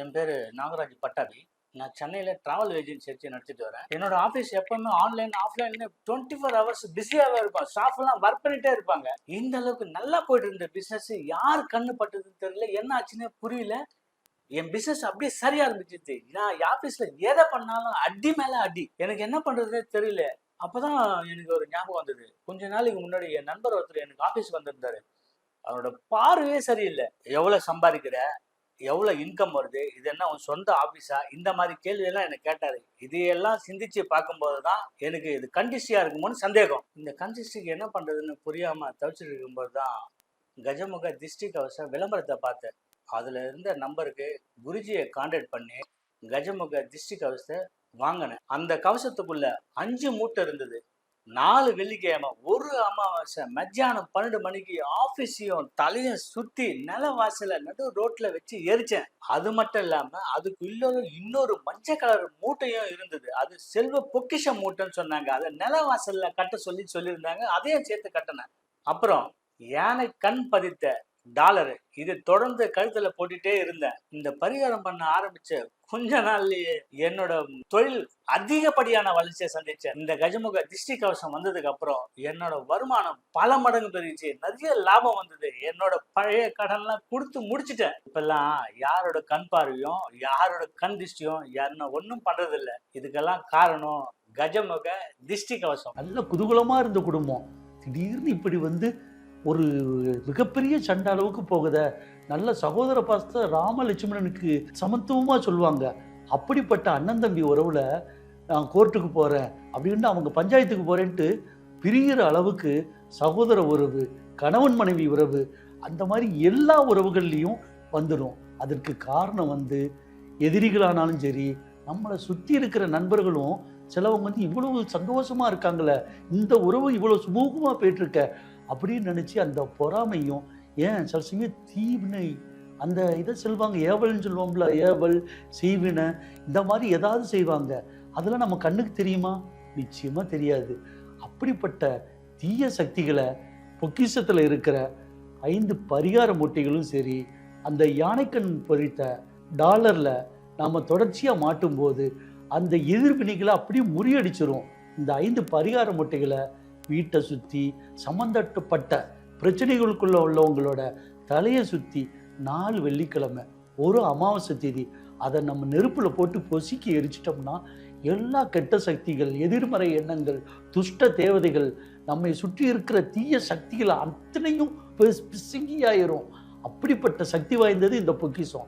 என் பேர் நாகராஜ் பட்டாபி. நான் சென்னையில் ட்ராவல் ஏஜென்சி வச்சு நடத்திட்டு வரேன். என்னோட ஆஃபீஸ் எப்பவுமே online offline twenty four hours பிஸியாகவே இருக்கும் ஸ்டாஃப் எல்லாம் ஒர்க் பண்ணிட்டே இருப்பாங்க. இந்த அளவுக்கு நல்லா போயிட்டு இருந்த பிஸ்னஸ் யார் கண்ணு பட்டதுன்னு தெரியல. என்ன ஆச்சுன்னே புரியல. என் பிஸ்னஸ் அப்படியே சரியா இருந்துச்சு நான் ஆஃபீஸ்ல எதை பண்ணாலும் அடி மேல அடி. எனக்கு என்ன பண்றதுனே தெரியல. அப்பதான் எனக்கு ஒரு ஞாபகம் வந்தது. கொஞ்ச நாளைக்கு முன்னாடி என் நண்பர் ஒருத்தர் எனக்கு ஆஃபீஸ் வந்திருந்தாரு. அவரோட பார்வையே சரியில்லை. எவ்வளவு சம்பாதிக்கிற? எவ்வளோ இன்கம் வருது இது என்ன உன் சொந்த ஆஃபீஸா இந்த மாதிரி கேள்வி எல்லாம் எனக்கு கேட்டார். இதையெல்லாம் சிந்திச்சு பார்க்கும்போது தான் எனக்கு இது கண்டிஷியாக இருக்குமோன்னு சந்தேகம். இந்த கண்டிஸ்டிக்கு என்ன பண்ணுறதுன்னு புரியாமல் தவிச்சிட்டு இருக்கும்போது தான் கஜமுக திஷ்டி கவச விளம்பரத்தை பார்த்தேன். அதுல இருந்த நம்பருக்கு குருஜியை கான்டாக்ட் பண்ணி கஜமுக திஷ்டி கவசத்தை வாங்கினேன். அந்த கவசத்துக்குள்ள அஞ்சு மூட்டை இருந்தது. நாலு வெள்ளிக்கிழமை ஒரு அமாவாசை மத்தியானம் பன்னெண்டு மணிக்கு ஆஃபீஸையும் தலையும் சுத்தி நில வாசல நடு ரோட்ல வச்சு எரிச்சேன். அது மட்டும் இல்லாம அதுக்கு இன்னொரு இன்னொரு மஞ்சள் கலர் மூட்டையும் இருந்தது. அது செல்வ பொக்கிஷ மூட்டைன்னு சொன்னாங்க. அதை நில வாசல்ல கட்ட சொல்லி சொல்லியிருந்தாங்க. அதையும் சேர்த்து கட்டினேன். அப்புறம் யானை கண் பதித்த டாலரு இது தொடர்ந்து கழுத்துல போட்டுட்டே இருந்தேன். இந்த பரிகாரம் பண்ண ஆரம்பிச்ச கொஞ்ச நாள்லயே என்னோட தொழில் அதிகப்படியான வளர்ச்சியை சந்திச்சேன். இந்த கஜமுக திருஷ்டி கவசம் வந்ததுக்கு அப்புறம் என்னோட வருமானம் பல மடங்கு பெருகிச்சு. நிறைய லாபம் வந்தது. என்னோட பழைய கடன்லாம் கொடுத்து முடிச்சிட்டேன். இப்பெல்லாம் யாரோட கண் பார்வையும் யாரோட கண் திஷ்டியும் என்ன ஒன்றும் பண்றது இதுக்கெல்லாம் காரணம் கஜமுக திருஷ்டி கவசம். நல்ல குதூகலமா இருந்த குடும்பம். திடீர்னு இப்படி வந்து ஒரு மிகப்பெரிய சண்டை அளவுக்கு போகுத. நல்ல சகோதர பாசத்தை ராமலட்சுமணனுக்கு சமத்துவமாக சொல்லுவாங்க. அப்படிப்பட்ட அண்ணன் தம்பி உறவில் நான் கோர்ட்டுக்கு போகிறேன் அப்படின்னு அவங்க பஞ்சாயத்துக்கு போகிறேன்ட்டு பிரிகிற அளவுக்கு சகோதர உறவு கணவன் மனைவி உறவு அந்த மாதிரி எல்லா உறவுகள்லேயும் வந்துடும். அதற்கு காரணம் வந்து எதிரிகளானாலும் சரி நம்மளை சுற்றி இருக்கிற நண்பர்களும் சிலவங்க வந்து இவ்வளவு சந்தோஷமாக இருக்காங்களே இந்த உறவு இவ்வளோ சுமூகமாக போயிட்டுருக்க அப்படின்னு நினச்சி அந்த பொறாமையும் ஏன் சில சமயம் தீவினை அந்த இதை சொல்லுவாங்க ஏவல்னு சொல்லுவோம்ல ஏவல் சீவினை இந்த மாதிரி ஏதாவது செய்வாங்க. அதெல்லாம் நம்ம கண்ணுக்கு தெரியுமா? நிச்சயமாக தெரியாது. அப்படிப்பட்ட தீய சக்திகளை பொக்கிஷத்தில் இருக்கிற ஐந்து பரிகார மூட்டைகளும் சரி அந்த யானைக்கண் பொறித்த டாலரில் நாம தொடர்ச்சியாக மாட்டும்போது அந்த எதிர்வினைகளை அப்படியே முறியடிச்சிரும். இந்த ஐந்து பரிகார மூட்டைகளை வீட்டை சுற்றி சம்மந்தப்பட்ட பிரச்சனைகளுக்குள்ளே உள்ளவங்களோட தலையை சுற்றி நாலு வெள்ளிக்கிழமை ஒரு அமாவாசை தேதி அதை நம்ம நெருப்பில் போட்டு பொசுக்கி எரிச்சிட்டோம்னா எல்லா கெட்ட சக்திகள் எதிர்மறை எண்ணங்கள் துஷ்ட தேவதைகள் நம்மை சுற்றி இருக்கிற தீய சக்திகள் அத்தனையும் பிசுங்கி ஆயிரும் அப்படிப்பட்ட சக்தி வாய்ந்தது இந்த பொக்கிஷம்.